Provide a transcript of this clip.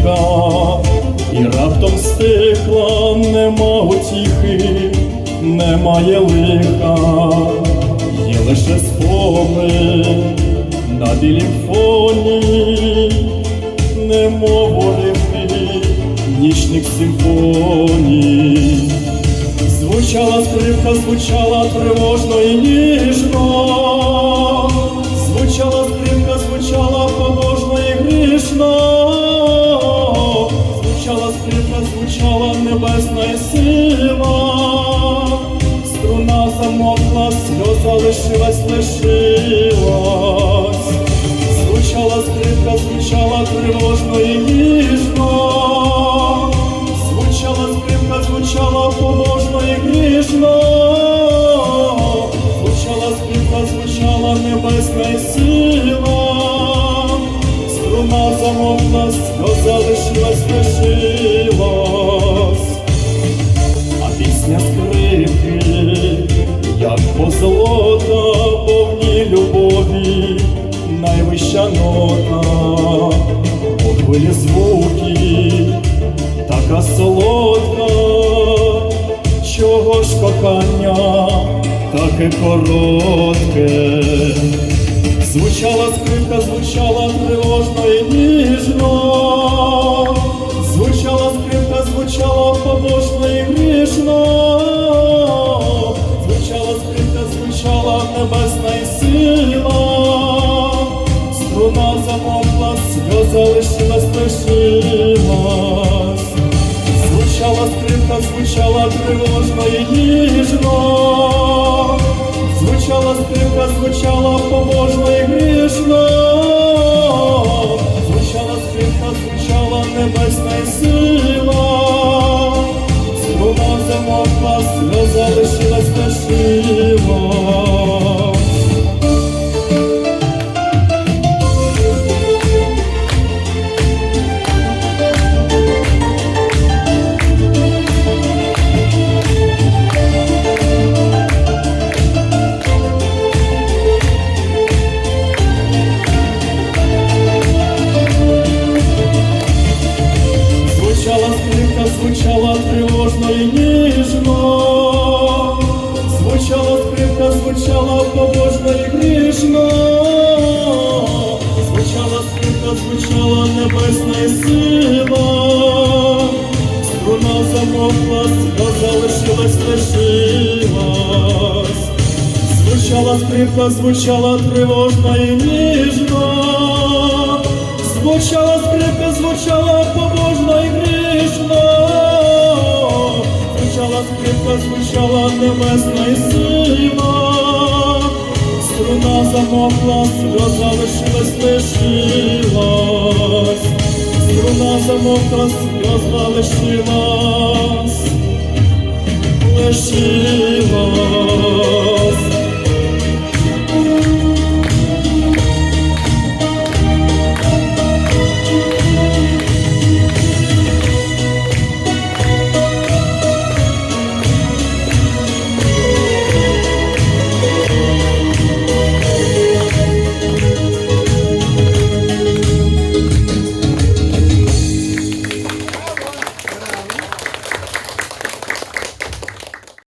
скрипка, і раптом стихла, нема утіхи, немає лиха, є лише спомин на білім фоні, немов уривки нічних симфоній. Звучала скрипка, звучала тривожно і ніжно, звучала скрипка, і сила, струна замокла, сльоза лишилась, лишилась, звучала скрипка, звучала тривожно і ніжно. Звучала скрипка, звучала побожно і грішно, звучала скрипка, звучала небесна сила, струна замовкла, сльоза лишилась, пісня скрипки, як позолота, повній любові, найвища нота, у хвилі звуків така солодка, чого ж кохання таке коротке. Звучала скрипка, звучала тривожно і сльоза лишилась. Звучала скрипка, звучала тривожно і ніжно, звучала скрипка, звучала побожно і грішно, звучала скрипка, звучала небесна сила, струна замовкла, сльоза лишилась. Звучала звучала тривожно і ніжно, звучала скрипка, звучала побожно і грішно, звучала скрипка, звучала небесна і сила, струна замовкла, сльоза лишилась, лишилась. Звучала скрипка, звучала тривожно і ніжно, звучала небесна і сила, струна замокла, сльоза лишилась, лишилась, струна замокла, сльоза лишилась, лишилась.